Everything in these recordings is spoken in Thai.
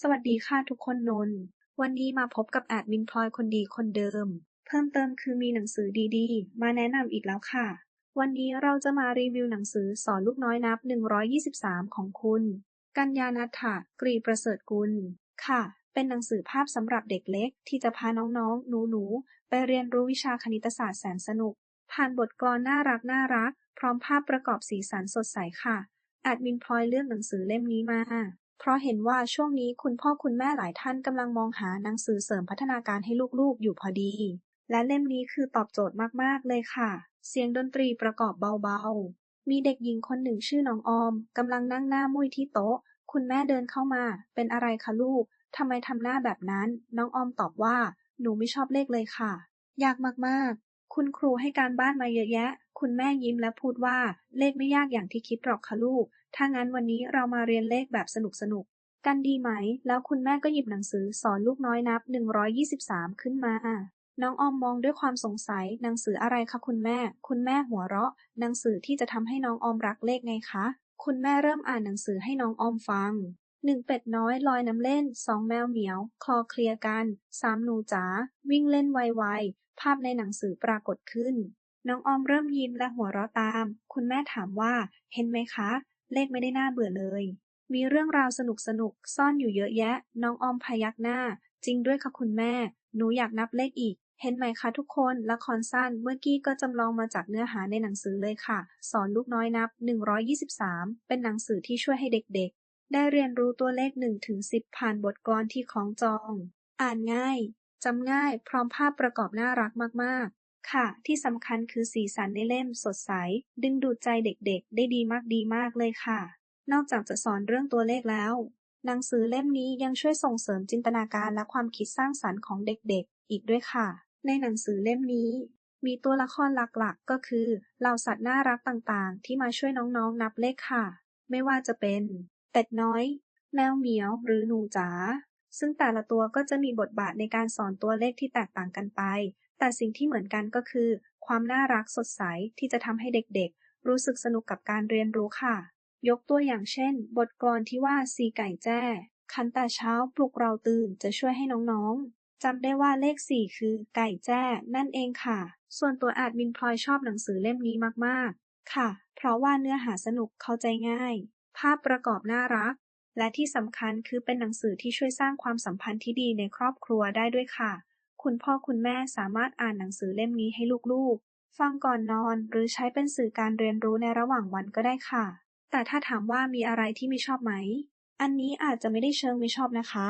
สวัสดีค่ะทุกคนนนท์วันนี้มาพบกับแอดมินพลอยคนดีคนเดิม เพิ่มเติมคือมีหนังสือดีๆ มาแนะนำอีกแล้วค่ะ วันนี้เราจะมารีวิวหนังสือสอนลูกน้อยนับ 123 ของคุณ กัญญาณัฐะกรีประเสริฐกุล ค่ะ เป็นหนังสือภาพสำหรับเด็กเล็ก ที่จะพาน้องๆ หนูๆ ไปเรียนรู้วิชาคณิตศาสตร์แสนสนุก ผ่านบทกลอนน่ารักน่ารัก พร้อมภาพประกอบสีสันสดใสค่ะแอดมินพลอยเลือกหนังสือเล่มนี้มา เพราะเห็นว่าช่วงนี้คุณพ่อคุณแม่หลายท่านกำลังมองหาหนังสือเสริมพัฒนาการให้ลูกๆ อยู่พอดี และเล่มนี้คือตอบโจทย์มากๆ เลยค่ะ เสียงดนตรีประกอบเบาๆ มีเด็กหญิงคนหนึ่งชื่อน้องออมกำลังนั่งหน้ามุ้ยที่โต๊ะ คุณแม่เดินเข้ามา เป็นอะไรคะลูกทำไมทำหน้าแบบนั้น น้องออมตอบว่า หนูไม่ชอบเลขเลยค่ะ ยากมากๆ คุณครูให้การบ้านมาเยอะแยะ คุณแม่ยิ้มและพูดว่า เลขไม่ยากอย่างที่คิดหรอกค่ะลูก ถ้างั้นวันนี้เรามาเรียนเลขแบบสนุกๆกันดีไหม แล้วคุณแม่ก็หยิบหนังสือสอนลูกน้อยนับ 123 ขึ้นมา น้องออมมองด้วยความสงสัย หนังสืออะไรคะคุณแม่ คุณแม่หัวเราะ หนังสือที่จะทำให้น้องออมรักเลขไงคะ คุณแม่เริ่มอ่านหนังสือให้น้องออมฟัง หนึ่งเป็ดน้อยลอยน้ำเล่นสองแมวเหมียว คลอเคลียกันสามหนูจ๋าวิ่งเล่นไวๆภาพในหนังสือปรากฏขึ้น น้องออมเริ่มยิ้มและหัวเราะตาม คุณแม่ถามว่า เห็นไหมคะ เลขไม่ได้น่าเบื่อเลย มีเรื่องราวสนุกๆซ่อนอยู่เยอะแยะ น้องออมพยักหน้า จริงด้วยค่ะคุณแม่ หนูอยากนับเลขอีก เห็นไหมคะทุกคน ละครสั้นเมื่อกี้ก็จำลองมาจากเนื้อหาในหนังสือเลยค่ะ สอนลูกน้อยนับ 123 เป็นหนังสือที่ช่วยให้เด็ก ได้เรียนรู้ตัวเลข1ถึง10ผ่านบทกลอนที่คล้องจอง อ่านง่าย จำง่าย พร้อมภาพประกอบน่ารักมาก ๆ ค่ะ ที่สำคัญคือสีสันในเล่มสดใส ดึงดูดใจเด็กๆ ได้ดีมากดีมากเลยค่ะ นอกจากจะสอนเรื่องตัวเลขแล้ว หนังสือเล่มนี้ยังช่วยส่งเสริมจินตนาการและความคิดสร้างสรรค์ของเด็กๆ อีกด้วยค่ะ ในหนังสือเล่มนี้มีตัวละครหลักๆ ก็คือเหล่าสัตว์น่ารักต่างๆ ที่มาช่วยน้องๆนับเลขค่ะ ไม่ว่าจะเป็น เป็ดน้อย แมวเหมียว หรือหนูจ๋า ซึ่งแต่ละตัวก็จะมีบทบาทในการสอนตัวเลขที่แตกต่างกันไป แต่สิ่งที่เหมือนกันก็คือ ความน่ารักสดใสที่จะทำให้เด็กๆ รู้สึกสนุกกับการเรียนรู้ค่ะ ยกตัวอย่างเช่น บทกลอนที่ว่าสีไก่แจ้ คันแต่เช้าปลุกเราตื่นจะช่วยให้น้องๆจำได้ว่าเลขสี่คือไก่แจ้ นั่นเองค่ะ ส่วนตัวอาจมินพลอยชอบหนังสือเล่มนี้มากๆ ค่ะ เพราะว่าเนื้อหาสนุกเข้าใจง่าย ภาพประกอบน่ารัก และที่สำคัญคือเป็นหนังสือที่ช่วยสร้างความสัมพันธ์ที่ดีในครอบครัวได้ด้วยค่ะ คุณพ่อคุณแม่สามารถอ่านหนังสือเล่มนี้ให้ลูกๆ ฟังก่อนนอนหรือใช้เป็นสื่อการเรียนรู้ในระหว่างวันก็ได้ค่ะ แต่ถ้าถามว่ามีอะไรที่ไม่ชอบไหม อันนี้อาจจะไม่ได้เชิงไม่ชอบนะคะ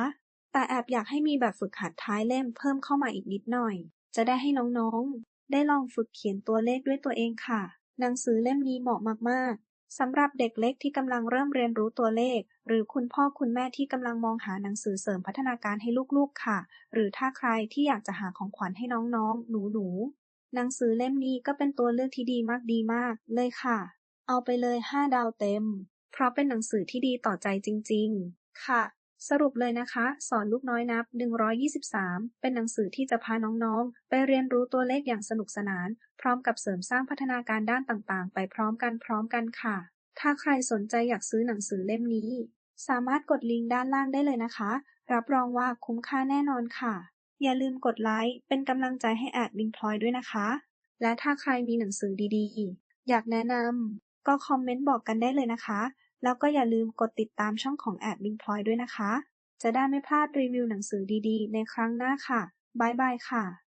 แต่แอบอยากให้มีแบบฝึกหัดท้ายเล่มเพิ่มเข้ามาอีกนิดหน่อย จะได้ให้น้องๆ ได้ลองฝึกเขียนตัวเลขด้วยตัวเองค่ะ หนังสือเล่มนี้เหมาะมาก สำหรับเด็กเล็กที่กำลังเริ่มเรียนรู้ตัวเลข หรือคุณพ่อคุณแม่ที่กำลังมองหาหนังสือเสริมพัฒนาการให้ลูกๆค่ะ หรือถ้าใครที่อยากจะหาของขวัญให้น้องๆ หนูๆ หนังสือเล่มนี้ก็เป็นตัวเลือกที่ดีมากดีมากเลยค่ะ เอาไปเลย 5 ดาวเต็ม เพราะเป็นหนังสือที่ดีต่อใจจริง ๆ ค่ะ สรุปเลยนะคะ สอนลูกน้อยนับ 123 เป็นหนังสือที่จะพาน้องๆ ไปเรียนรู้ตัวเลขอย่างสนุกสนาน พร้อมกับเสริมสร้างพัฒนาการด้านต่างๆ ไปพร้อมกันพร้อมกันค่ะ ถ้าใครสนใจอยากซื้อหนังสือเล่มนี้ สามารถกดลิงก์ด้านล่างได้เลยนะคะ รับรองว่าคุ้มค่าแน่นอนค่ะ อย่าลืมกดไลค์เป็นกำลังใจให้แอดมินพลอยด้วยนะคะ และถ้าใครมีหนังสือดีๆ อยากแนะนำก็คอมเมนต์บอกกันได้เลยนะคะ แล้วก็อย่าลืมกดติดตามช่องของแอดบิงพลอยด้วยนะคะ จะได้ไม่พลาดรีวิวหนังสือดีๆ ในครั้งหน้าค่ะ บ๊ายบายค่ะ